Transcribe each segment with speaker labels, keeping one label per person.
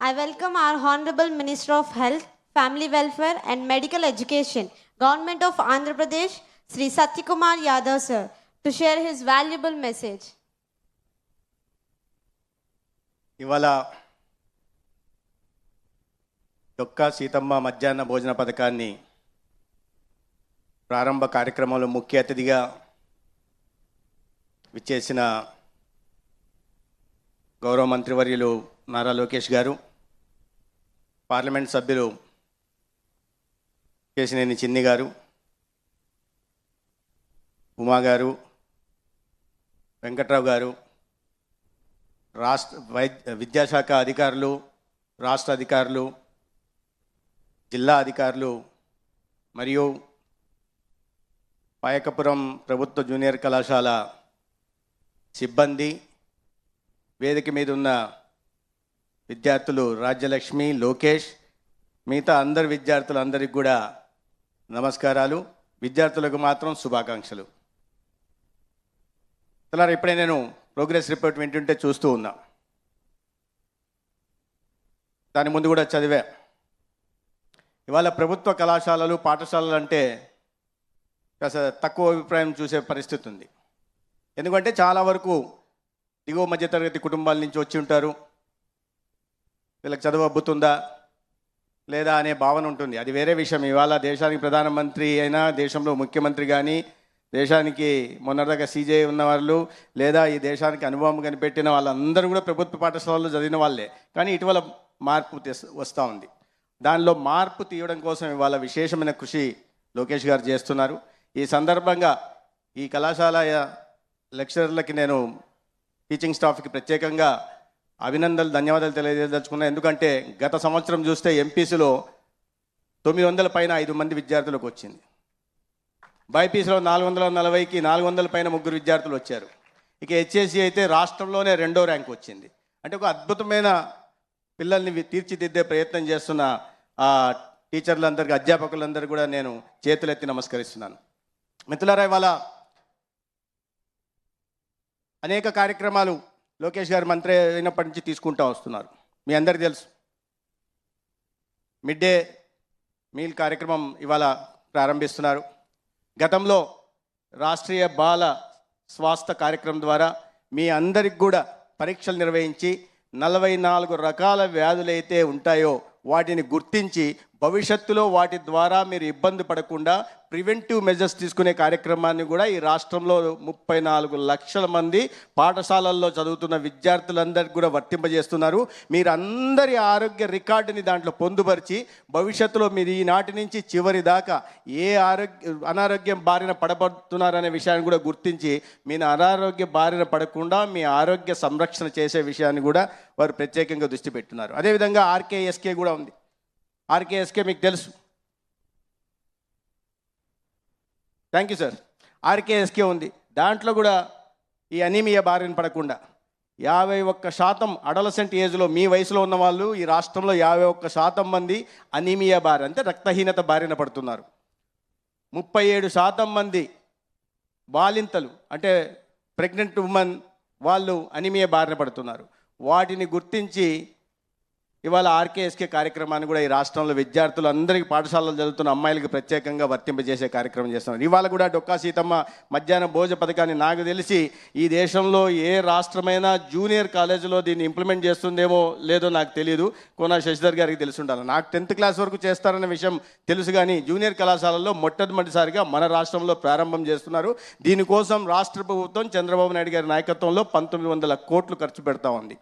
Speaker 1: I welcome our Honorable Minister of Health, Family Welfare and Medical Education, Government of Andhra Pradesh, Sri Satyakumar Yadav sir, to share his valuable message.
Speaker 2: ఇవాళ దొక్క సీతమ్మ మధ్యాహ్న భోజన పథకాన్ని ప్రారంభ కార్యక్రమంలో ముఖ్య అతిథిగా విచ్చేసిన గౌరవ మంత్రివర్యులు నారా లోకేష్ గారు పార్లమెంట్ సభ్యులు కేసినేని చిన్ని గారు ఉమా గారు వెంకట్రావు గారు రాష్ట్ర వైద్య విద్యాశాఖ అధికారులు రాష్ట్ర అధికారులు జిల్లా అధికారులు మరియు పాయకపురం ప్రభుత్వ జూనియర్ కళాశాల సిబ్బంది వేదిక మీద ఉన్న విద్యార్థులు రాజ్యలక్ష్మి లోకేష్ మిగతా అందరి విద్యార్థులందరికీ కూడా నమస్కారాలు. విద్యార్థులకు మాత్రం శుభాకాంక్షలు. ఇలా ఇప్పుడే నేను ప్రోగ్రెస్ రిపోర్ట్ వింటుంటే చూస్తూ ఉన్నా. దాని ముందు కూడా చదివా. ఇవాళ ప్రభుత్వ కళాశాలలు పాఠశాలలు అంటే కాస్త తక్కువ అభిప్రాయం చూసే పరిస్థితి ఉంది. ఎందుకంటే చాలా వరకు దిగువ మధ్యతరగతి కుటుంబాల నుంచి వచ్చి ఉంటారు. వీళ్ళకి చదువు అబ్బుతుందా లేదా అనే భావన ఉంటుంది. అది వేరే విషయం. ఇవాళ దేశానికి ప్రధానమంత్రి అయినా దేశంలో ముఖ్యమంత్రి కానీ దేశానికి మొన్నటిదాకా సీజే ఉన్న వాళ్ళు లేదా ఈ దేశానికి అనుభవం కనిపెట్టిన వాళ్ళందరూ కూడా ప్రభుత్వ పాఠశాలలో చదివిన వాళ్ళే. కానీ ఇటీవల మార్పు వస్తూ ఉంది. దానిలో మార్పు తీయడం కోసం ఇవాళ విశేషమైన కృషి లోకేష్ గారు చేస్తున్నారు. ఈ సందర్భంగా ఈ కళాశాల లెక్చరర్లకి నేను టీచింగ్ స్టాఫ్కి ప్రత్యేకంగా అభినందనలు ధన్యవాదాలు తెలియజేయదలుచుకున్నాను ఎందుకంటే గత సంవత్సరం చూస్తే ఎంపీసీలో తొమ్మిది వందల పైన ఐదు మంది విద్యార్థులకు వచ్చింది. బైపీసీలో నాలుగు వందల నలభైకి నాలుగు వందల పైన ముగ్గురు విద్యార్థులు వచ్చారు. ఇక హెచ్ఎస్సి అయితే రాష్ట్రంలోనే రెండో ర్యాంక్ వచ్చింది. అంటే ఒక అద్భుతమైన పిల్లల్ని తీర్చిదిద్దే ప్రయత్నం చేస్తున్న ఆ టీచర్లందరికీ అధ్యాపకులందరూ కూడా నేను చేతులెత్తి నమస్కరిస్తున్నాను. మిత్రులారా ఇవాళ అనేక కార్యక్రమాలు లోకేష్ గారు మంత్రి అయినప్పటి నుంచి తీసుకుంటూ వస్తున్నారు. మీ అందరికీ తెలుసు. మిడ్ డే మీల్ కార్యక్రమం ఇవాళ ప్రారంభిస్తున్నారు. గతంలో రాష్ట్రీయ బాల స్వాస్థ్య కార్యక్రమం ద్వారా మీ అందరికి కూడా పరీక్షలు నిర్వహించి నలభై నాలుగు రకాల వ్యాధులైతే ఉంటాయో వాటిని గుర్తించి భవిష్యత్తులో వాటి ద్వారా మీరు ఇబ్బంది పడకుండా ప్రివెంటివ్ మెజర్స్ తీసుకునే కార్యక్రమాన్ని కూడా ఈ రాష్ట్రంలో ముప్పై నాలుగు లక్షల మంది పాఠశాలల్లో చదువుతున్న విద్యార్థులందరికీ కూడా వర్తింపజేస్తున్నారు. మీరందరి ఆరోగ్య రికార్డుని దాంట్లో పొందుపరిచి భవిష్యత్తులో మీరు ఈనాటి నుంచి చివరి దాకా ఏ ఆరోగ్య అనారోగ్యం బారిన పడబడుతున్నారనే విషయాన్ని కూడా గుర్తించి మీరు అనారోగ్య బారిన పడకుండా మీ ఆరోగ్య సంరక్షణ చేసే విషయాన్ని కూడా వారు ప్రత్యేకంగా దృష్టి పెట్టున్నారు. అదేవిధంగా ఆర్కేఎస్కే కూడా ఆర్కేఎస్కే మీకు తెలుసు. థ్యాంక్ యూ సార్ ఆర్కేఎస్కే ఉంది. దాంట్లో కూడా ఈ అనీమియా బారిన పడకుండా యాభై ఒక్క శాతం అడలసెంట్ ఏజ్లో మీ వయసులో ఉన్న వాళ్ళు ఈ రాష్ట్రంలో యాభై ఒక్క శాతం మంది అనీమియా బారి అంటే రక్తహీనత బారిన పడుతున్నారు. ముప్పై ఏడు శాతం మంది బాలింతలు అంటే ప్రెగ్నెంట్ ఉమెన్ వాళ్ళు అనిమియా బారిన పడుతున్నారు. వాటిని గుర్తించి ఇవాళ ఆర్కేఎస్కే కార్యక్రమాన్ని కూడా ఈ రాష్ట్రంలో విద్యార్థులు అందరికీ పాఠశాలలో చదువుతున్న అమ్మాయిలకు ప్రత్యేకంగా వర్తింపజేసే కార్యక్రమం చేస్తున్నారు. ఇవాళ కూడా డొక్కా సీతమ్మ మధ్యాహ్న భోజ పథకాన్ని నాకు తెలిసి ఈ దేశంలో ఏ రాష్ట్రమైనా జూనియర్ కాలేజీలో దీన్ని ఇంప్లిమెంట్ చేస్తుందేమో లేదో నాకు తెలియదు కోనా శశిధర్ గారికి తెలిసి ఉండాలి. నాకు టెన్త్ క్లాస్ వరకు చేస్తారన్న విషయం తెలుసు కానీ జూనియర్ కళాశాలలో మొట్టమొదటిసారిగా మన రాష్ట్రంలో ప్రారంభం చేస్తున్నారు. దీనికోసం రాష్ట్ర ప్రభుత్వం చంద్రబాబు నాయుడు గారి నాయకత్వంలో పంతొమ్మిది వందల కోట్లు ఖర్చు పెడతా ఉంది.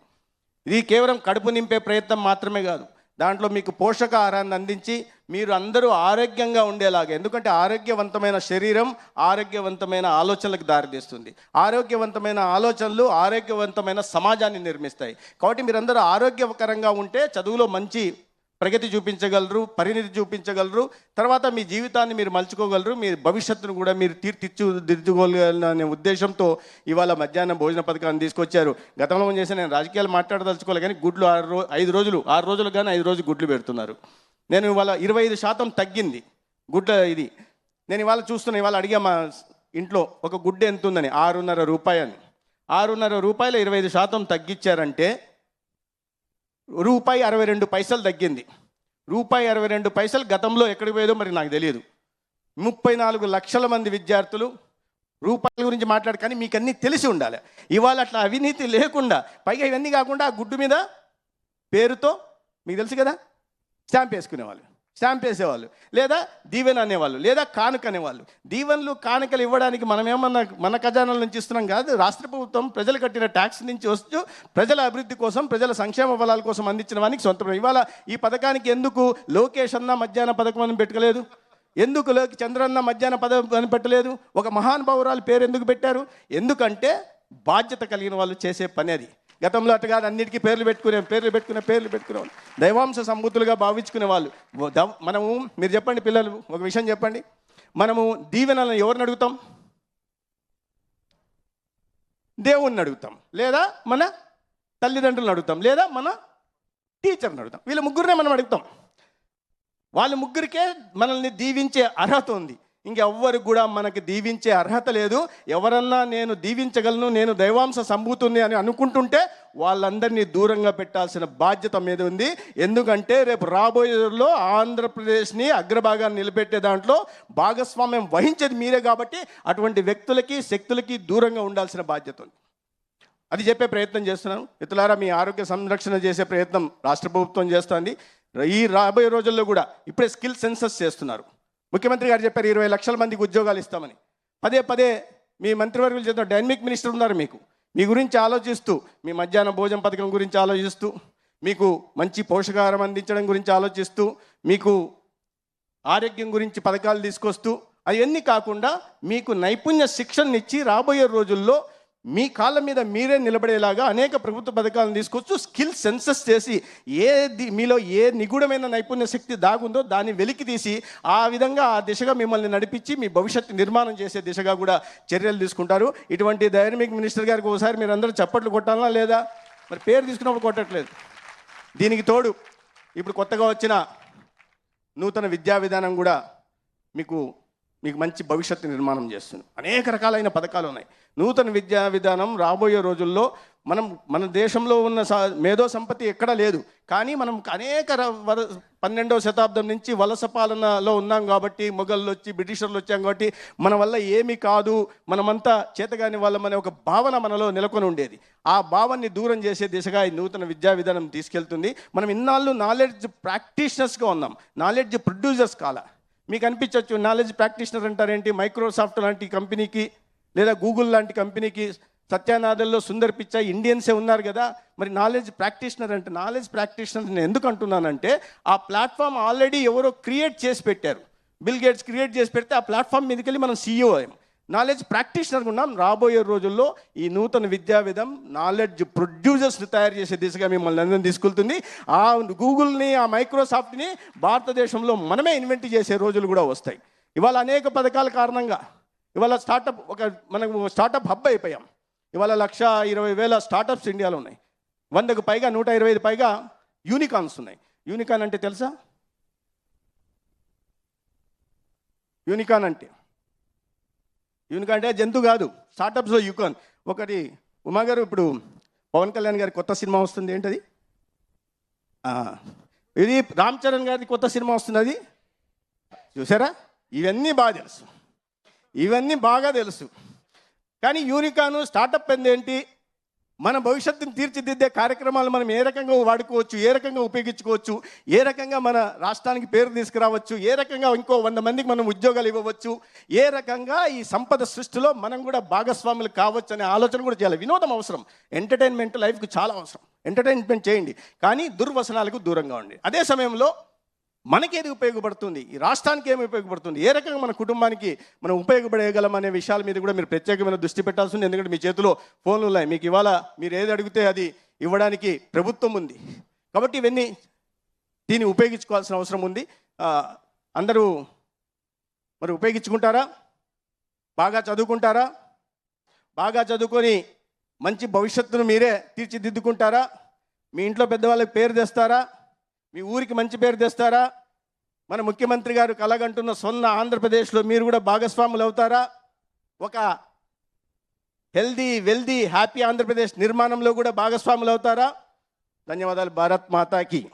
Speaker 2: ఇది కేవలం కడుపు నింపే ప్రయత్నం మాత్రమే కాదు. దాంట్లో మీకు పోషకాహారాన్ని అందించి మీరు అందరూ ఆరోగ్యంగా ఉండేలాగా ఎందుకంటే ఆరోగ్యవంతమైన శరీరం ఆరోగ్యవంతమైన ఆలోచనలకు దారితీస్తుంది. ఆరోగ్యవంతమైన ఆలోచనలు ఆరోగ్యవంతమైన సమాజాన్ని నిర్మిస్తాయి. కాబట్టి మీరందరూ ఆరోగ్యకరంగా ఉంటే చదువులో మంచి ప్రగతి చూపించగలరు పరిణితి చూపించగలరు. తర్వాత మీ జీవితాన్ని మీరు మలుచుకోగలరు మీ భవిష్యత్తును కూడా మీరు తీర్చిచ్చు దిద్దుకోగలరు అనే ఉద్దేశంతో ఇవాళ మధ్యాహ్నం భోజన పథకాన్ని తీసుకొచ్చారు. గతంలో చేసి నేను రాజకీయాలు మాట్లాడదలుచుకోవాలి కానీ గుడ్లు ఆరు రో ఐదు రోజులు ఆరు రోజులు కానీ ఐదు రోజులు గుడ్లు పెడుతున్నారు. నేను ఇవాళ ఇరవై ఐదు శాతం తగ్గింది గుడ్ల ఇది. నేను ఇవాళ చూస్తున్నా ఇవాళ అడిగా మా ఇంట్లో ఒక గుడ్డ ఎంత ఉందని ఆరున్నర రూపాయని. ఆరున్నర రూపాయలు ఇరవై ఐదు శాతం తగ్గించారంటే రూపాయి అరవై రెండు పైసలు తగ్గింది. రూపాయి అరవై రెండు పైసలు గతంలో ఎక్కడికి పోయేదో మరి నాకు తెలియదు. ముప్పై నాలుగు లక్షల మంది విద్యార్థులు రూపాయల గురించి మాట్లాడు కానీ మీకు అన్నీ తెలిసి ఉండాలి. ఇవాళ అట్లా అవినీతి లేకుండా పైగా ఇవన్నీ కాకుండా ఆ గుడ్డు మీద పేరుతో మీకు తెలుసు కదా? స్టాంప్ వేసుకునేవాళ్ళు. స్టాంప్ వేసేవాళ్ళు లేదా దీవెన అనేవాళ్ళు లేదా కానుక అనేవాళ్ళు. దీవెనలు కానుకలు ఇవ్వడానికి మనం ఏమన్నా మన ఖజానాల నుంచి ఇస్తున్నాం కాదు రాష్ట్ర ప్రభుత్వం ప్రజలు కట్టిన ట్యాక్స్ నుంచి వస్తూ ప్రజల అభివృద్ధి కోసం ప్రజల సంక్షేమ ఫలాల కోసం అందించిన వానికి సొంత. ఇవాళ ఈ పథకానికి ఎందుకు లోకేష్ అన్న మధ్యాహ్న పథకం అని పెట్టుకోలేదు ఎందుకు లోకి చంద్రన్న మధ్యాహ్న పథకం అని పెట్టలేదు? ఒక మహానుభావురాలు పేరు ఎందుకు పెట్టారు? ఎందుకంటే బాధ్యత కలిగిన వాళ్ళు చేసే పని అది. గతంలో అటు కాదు అన్నిటికీ పేర్లు పెట్టుకునే పేర్లు పెట్టుకునే పేర్లు పెట్టుకునే వాళ్ళు దైవాంశ సంబుద్ధులుగా భావించుకునే వాళ్ళు. మనము మీరు చెప్పండి పిల్లలు ఒక విషయం చెప్పండి. మనము దీవెనలను ఎవరిని అడుగుతాం? దేవుణ్ణి అడుగుతాం. లేదా మన తల్లిదండ్రులను అడుగుతాం. లేదా మన టీచర్ని అడుగుతాం. వీళ్ళ ముగ్గురినే మనం అడుగుతాం. వాళ్ళ ముగ్గురికే మనల్ని దీవించే అర్హత ఉంది. ఇంకెవ్వరికి కూడా మనకి దీవించే అర్హత లేదు. ఎవరన్నా నేను దీవించగలను నేను దైవాంశ సంభూతుంది అని అనుకుంటుంటే వాళ్ళందరినీ దూరంగా పెట్టాల్సిన బాధ్యత మీద ఉంది. ఎందుకంటే రేపు రాబోయే రోజుల్లో ఆంధ్రప్రదేశ్ని అగ్రభాగాన్ని నిలబెట్టే దాంట్లో భాగస్వామ్యం వహించేది మీరే కాబట్టి అటువంటి వ్యక్తులకి శక్తులకి దూరంగా ఉండాల్సిన బాధ్యత ఉంది. అది చెప్పే ప్రయత్నం చేస్తున్నాను మిత్రులారా మీ ఆరోగ్య సంరక్షణ చేసే ప్రయత్నం రాష్ట్ర ప్రభుత్వం చేస్తుంది. ఈ రాబోయే రోజుల్లో కూడా ఇప్పుడే స్కిల్ సెన్సస్ చేస్తున్నారు. ముఖ్యమంత్రి గారు చెప్పారు ఇరవై లక్షల మందికి ఉద్యోగాలు ఇస్తామని. పదే పదే మీ మంత్రివర్గులు చేస్తున్న డైనమిక్ మినిస్టర్ ఉన్నారు మీకు. మీ గురించి ఆలోచిస్తూ మీ మధ్యాహ్న భోజన పథకం గురించి ఆలోచిస్తూ మీకు మంచి పోషకాహారం అందించడం గురించి ఆలోచిస్తూ మీకు ఆరోగ్యం గురించి పథకాలు తీసుకొస్తూ అవన్నీ కాకుండా మీకు నైపుణ్య శిక్షణనిచ్చి రాబోయే రోజుల్లో మీ కాళ్ళ మీద మీరే నిలబడేలాగా అనేక ప్రభుత్వ పథకాలను తీసుకొచ్చు స్కిల్ సెన్సస్ చేసి ఏది మీలో ఏ నిగూఢమైన నైపుణ్య శక్తి దాగుందో దాన్ని వెలికి తీసి ఆ విధంగా ఆ దిశగా మిమ్మల్ని నడిపించి మీ భవిష్యత్తు నిర్మాణం చేసే దిశగా కూడా చర్యలు తీసుకుంటారు. ఇటువంటి డైనమిక్ మినిస్టర్ గారికి ఒకసారి మీరు అందరూ చప్పట్లు కొట్టాలా లేదా? మరి పేరు తీసుకున్నప్పుడు కొట్టట్లేదు. దీనికి తోడు ఇప్పుడు కొత్తగా వచ్చిన నూతన విద్యా విధానం కూడా మీకు మీకు మంచి భవిష్యత్తు నిర్మాణం చేస్తుంది. అనేక రకాలైన పథకాలు ఉన్నాయి. నూతన విద్యా విధానం రాబోయే రోజుల్లో మనం మన దేశంలో ఉన్న మేధో సంపత్తి ఎక్కడా లేదు. కానీ మనం అనేక ర- వర పన్నెండవ శతాబ్దం నుంచి వలస పాలనలో ఉన్నాం కాబట్టి మొఘళ్ళు వచ్చి బ్రిటిషర్లు వచ్చాం కాబట్టి మన వల్ల ఏమీ కాదు. మనమంతా చేతగాని వాళ్ళమనే ఒక భావన మనలో నెలకొని ఉండేది. ఆ భావాన్ని దూరం చేసే దిశగా ఈ నూతన విద్యా విధానం తీసుకెళ్తుంది. మనం ఇన్నాళ్ళు నాలెడ్జ్ ప్రాక్టీషనర్స్గా ఉన్నాం. నాలెడ్జ్ ప్రొడ్యూసర్స్ కాల. మీకు అనిపించవచ్చు నాలెడ్జ్ ప్రాక్టీషనర్ అంటారేంటి మైక్రోసాఫ్ట్ లాంటి కంపెనీకి లేదా గూగుల్ లాంటి కంపెనీకి సత్యానాథల్లో సుందర్ పిచ్చా ఇండియన్సే ఉన్నారు కదా మరి నాలెడ్జ్ ప్రాక్టీషనర్ అంటే నాలెడ్జ్ ప్రాక్టీషనర్ నేను ఎందుకు అంటున్నానంటే ఆ ప్లాట్ఫామ్ ఆల్రెడీ ఎవరో క్రియేట్ చేసి పెట్టారు. బిల్ గేట్స్ క్రియేట్ చేసి పెడితే ఆ ప్లాట్ఫామ్ మీదకి వెళ్ళి మనం సీఈఓ నాలెడ్జ్ ప్రాక్టీషనర్ ఉన్నాం రాబోయే రోజుల్లో ఈ నూతన విద్యా విధం నాలెడ్జ్ ప్రొడ్యూసర్స్ని తయారు చేసే దిశగా మిమ్మల్ని అందరిని తీసుకెళ్తుంది. ఆ గూగుల్ని ఆ మైక్రోసాఫ్ట్ని భారతదేశంలో మనమే ఇన్వెంట్ చేసే రోజులు కూడా వస్తాయి. ఇవాళ అనేక పథకాల కారణంగా ఇవాళ స్టార్టప్ ఒక మనకు స్టార్టప్ హబ్ అయిపోయాం. ఇవాళ లక్ష ఇరవై వేల స్టార్టప్స్ ఇండియాలో ఉన్నాయి. వందకు పైగా నూట ఇరవై ఐదు పైగా యూనికాన్స్ ఉన్నాయి. యూనికాన్ అంటే తెలుసా? యూనికాన్ అంటే యూనికాన్ అంటే జంతు కాదు. స్టార్టప్స్లో యూకాన్ ఒకటి ఉమా గారు ఇప్పుడు పవన్ కళ్యాణ్ గారి కొత్త సినిమా వస్తుంది ఏంటది? ఇది రామ్ చరణ్ గారి కొత్త సినిమా వస్తుంది అది చూసారా? ఇవన్నీ బాగా తెలుసు. ఇవన్నీ బాగా తెలుసు. కానీ యూనికాను స్టార్టప్ ఏంటి? మన భవిష్యత్తును తీర్చిదిద్దే కార్యక్రమాలు మనం ఏ రకంగా వాడుకోవచ్చు ఏ రకంగా ఉపయోగించుకోవచ్చు ఏ రకంగా మన రాష్ట్రానికి పేరు తీసుకురావచ్చు ఏ రకంగా ఇంకో వంద మందికి మనం ఉద్యోగాలు ఇవ్వవచ్చు ఏ రకంగా ఈ సంపద సృష్టిలో మనం కూడా భాగస్వాములు కావచ్చు అనే ఆలోచన కూడా చేయాలి. వినోదం అవసరం. ఎంటర్టైన్మెంట్ లైఫ్కి చాలా అవసరం. ఎంటర్టైన్మెంట్ చేయండి. కానీ దుర్వసనాలకు దూరంగా ఉండి అదే సమయంలో మనకేది ఉపయోగపడుతుంది? ఈ రాష్ట్రానికి ఏమి ఉపయోగపడుతుంది? ఏ రకంగా మన కుటుంబానికి మనం ఉపయోగపడేయగలం అనే విషయాల మీద కూడా మీరు ప్రత్యేకమైన దృష్టి పెట్టాల్సి ఉంది. ఎందుకంటే మీ చేతిలో ఫోన్లు ఉన్నాయి. మీకు ఇవాళ మీరు ఏది అడిగితే అది ఇవ్వడానికి ప్రభుత్వం ఉంది. కాబట్టి ఇవన్నీ దీన్ని ఉపయోగించుకోవాల్సిన అవసరం ఉంది. అందరూ మరి ఉపయోగించుకుంటారా? బాగా చదువుకుంటారా? బాగా చదువుకొని మంచి భవిష్యత్తును మీరే తీర్చిదిద్దుకుంటారా? మీ ఇంట్లో పెద్దవాళ్ళకి పేరు తెస్తారా? మీ ఊరికి మంచి పేరు తెస్తారా? మన ముఖ్యమంత్రి గారు కలగంటున్న సొన్న ఆంధ్రప్రదేశ్లో మీరు కూడా భాగస్వాములు అవుతారా? ఒక హెల్దీ వెల్దీ హ్యాపీ ఆంధ్రప్రదేశ్ నిర్మాణంలో కూడా భాగస్వాములు అవుతారా? ధన్యవాదాలు భారత్ మాతాకి.